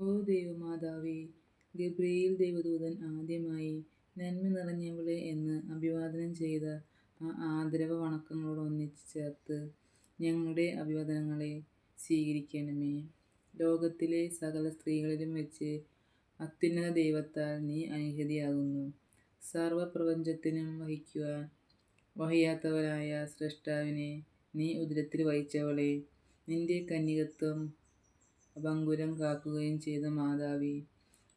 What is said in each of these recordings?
ഓ ദൈവമാതാവേ, ഗബ്രിയേൽ ദൈവദൂതൻ ആദ്യമായി നന്മ നിറഞ്ഞവളെ എന്ന് അഭിവാദനം ചെയ്ത ആ ആദരവ വണക്കങ്ങളോട് ഒന്നിച്ച് ചേർത്ത് ഞങ്ങളുടെ അഭിവാദനങ്ങളെ സ്വീകരിക്കണമേ. ലോകത്തിലെ സകല സ്ത്രീകളിലും വെച്ച് അത്യുന്നത ദൈവത്താൽ നീ അനുഹതിയാകുന്നു സർവപ്രപഞ്ചത്തിനും വഹിക്കുവാൻ വഹിയാത്തവരായ സ്രഷ്ടാവിനെ നീ ഉദരത്തിൽ വഹിച്ചവളെ നിന്റെ കന്യകത്വം അഭംഗുരം കാക്കുകയും ചെയ്ത മാതാവേ,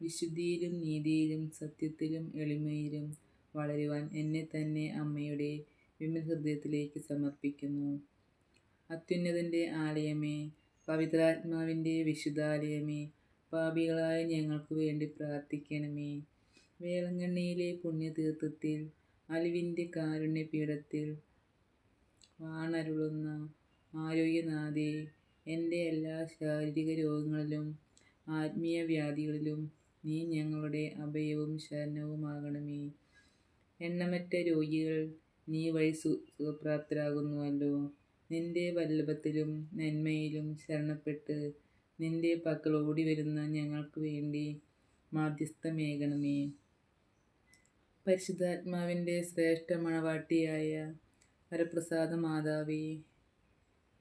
വിശുദ്ധിയിലും നീതിയിലും സത്യത്തിലും എളിമയിലും വളരുവാൻ എന്നെ തന്നെ അമ്മയുടെ വിമലഹൃദയത്തിലേക്ക് സമർപ്പിക്കുന്നു. അത്യുന്നതന്റെ ആലയമേ, പവിത്രാത്മാവിന്റെ വിശുദ്ധാലയമേ, പാപികളായ ഞങ്ങൾക്ക് വേണ്ടി പ്രാർത്ഥിക്കണമേ. വേളങ്കണ്ണിയിലെ പുണ്യതീർത്ഥത്തിൽ അലിവിന്റെ കാരുണ്യപീഠത്തിൽ വാണരുളുന്ന ആരോഗ്യനാഥേ, എന്റെ എല്ലാ ശാരീരിക രോഗങ്ങളിലും ആത്മീയ വ്യാധികളിലും നീ ഞങ്ങളുടെ അഭയവും ശരണവുമാകണമേ. എണ്ണമറ്റ രോഗികൾ നീ വഴി സുഖപ്രാപ്തരാകുന്നുവല്ലോ. നിന്റെ വല്ലഭത്തിലും നന്മയിലും ശരണപ്പെട്ട് നിന്റെ പക്കൽ ഓടിവരുന്ന ഞങ്ങൾക്ക് വേണ്ടി മാധ്യസ്ഥമേകണമേ പരിശുദ്ധാത്മാവിന്റെ ശ്രേഷ്ഠ മണവാട്ടിയായ വരപ്രസാദ വരപ്രസാദമാതാവേ,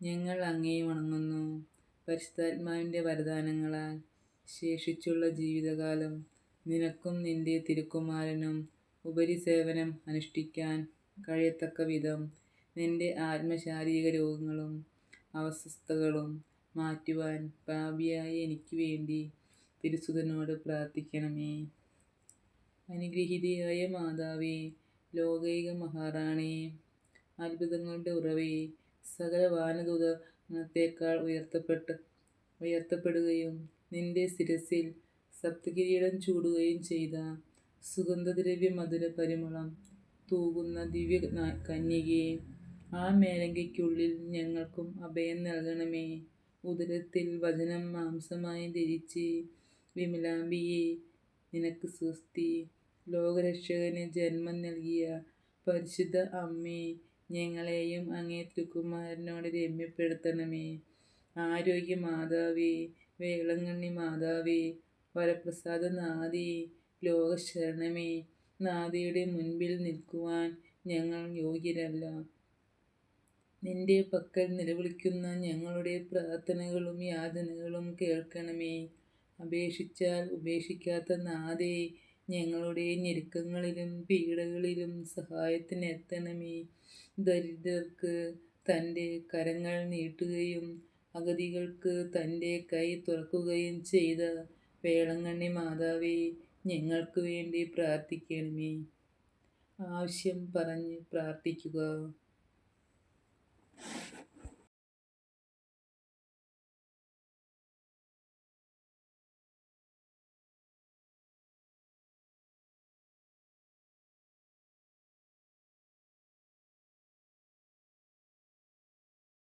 ഞങ്ങൾ അങ്ങേ വണങ്ങുന്നു. പരിശുദ്ധാത്മാവിന്റെ വരദാനങ്ങളാൽ ശേഷിച്ചുള്ള ജീവിതകാലം നിനക്കും നിന്റെ തിരുക്കുമാരനും ഉപരിസേവനം അനുഷ്ഠിക്കാൻ കഴിയത്തക്ക വിധം നിന്റെ ആത്മശാരീരിക രോഗങ്ങളും അവസ്വസ്ഥകളും മാറ്റുവാൻ പാപിയായ എനിക്ക് വേണ്ടി തിരുസുതനോട് പ്രാർത്ഥിക്കണമേ. അനുഗ്രഹീതയായ മാതാവേ, ലോകൈക മഹാറാണി, അത്ഭുതങ്ങളുടെ ഉറവേ, സകല വാനദൂതത്തേക്കാൾ ഉയർത്തപ്പെട്ട് ഉയർത്തപ്പെടുകയും നിന്റെ ശിരസിൽ സപ്തകിരീടം ചൂടുകയും ചെയ്ത സുഗന്ധദ്രവ്യ മധുര പരിമളം തൂകുന്ന ദിവ്യ കന്യകയെ ആ മേലങ്കയ്ക്കുള്ളിൽ ഞങ്ങൾക്കും അഭയം നൽകണമേ. ഉദരത്തിൽ വചനം മാംസമായി ധരിച്ച് വിമലാംബിയെ നിനക്ക് സ്വസ്തി. ലോകരക്ഷകന് ജന്മം നൽകിയ പരിശുദ്ധ അമ്മേ, ഞങ്ങളെയും അങ്ങേ തിരുക്കുമാരനോട് രമ്യപ്പെടുത്തണമേ. ആരോഗ്യ മാതാവേ വേളങ്ങണ്ണി മാതാവേ, വരപ്രസാദ നാദി ലോകശരണമേ, നാദിയുടെ മുൻപിൽ നിൽക്കുവാൻ ഞങ്ങൾ യോഗ്യരല്ല. നിന്റെ പക്കൽ നിലവിളിക്കുന്ന ഞങ്ങളുടെ പ്രാർത്ഥനകളും യാതനകളും കേൾക്കണമേ. അപേക്ഷിച്ചാൽ ഉപേക്ഷിക്കാത്ത നാഥേ, ഞങ്ങളുടെ ഞെരുക്കങ്ങളിലും പീഡകളിലും സഹായത്തിനെത്തണമേ. ദരിദ്രർക്ക് തന്റെ കരങ്ങൾ നീട്ടുകയും അഗതികൾക്ക് തന്റെ കൈ തുറക്കുകയും ചെയ്ത വേളങ്ങണ്ണി മാതാവേ, ഞങ്ങൾക്ക് വേണ്ടി പ്രാർത്ഥിക്കണമേ. ആവശ്യം പറഞ്ഞ് പ്രാർത്ഥിക്കുക.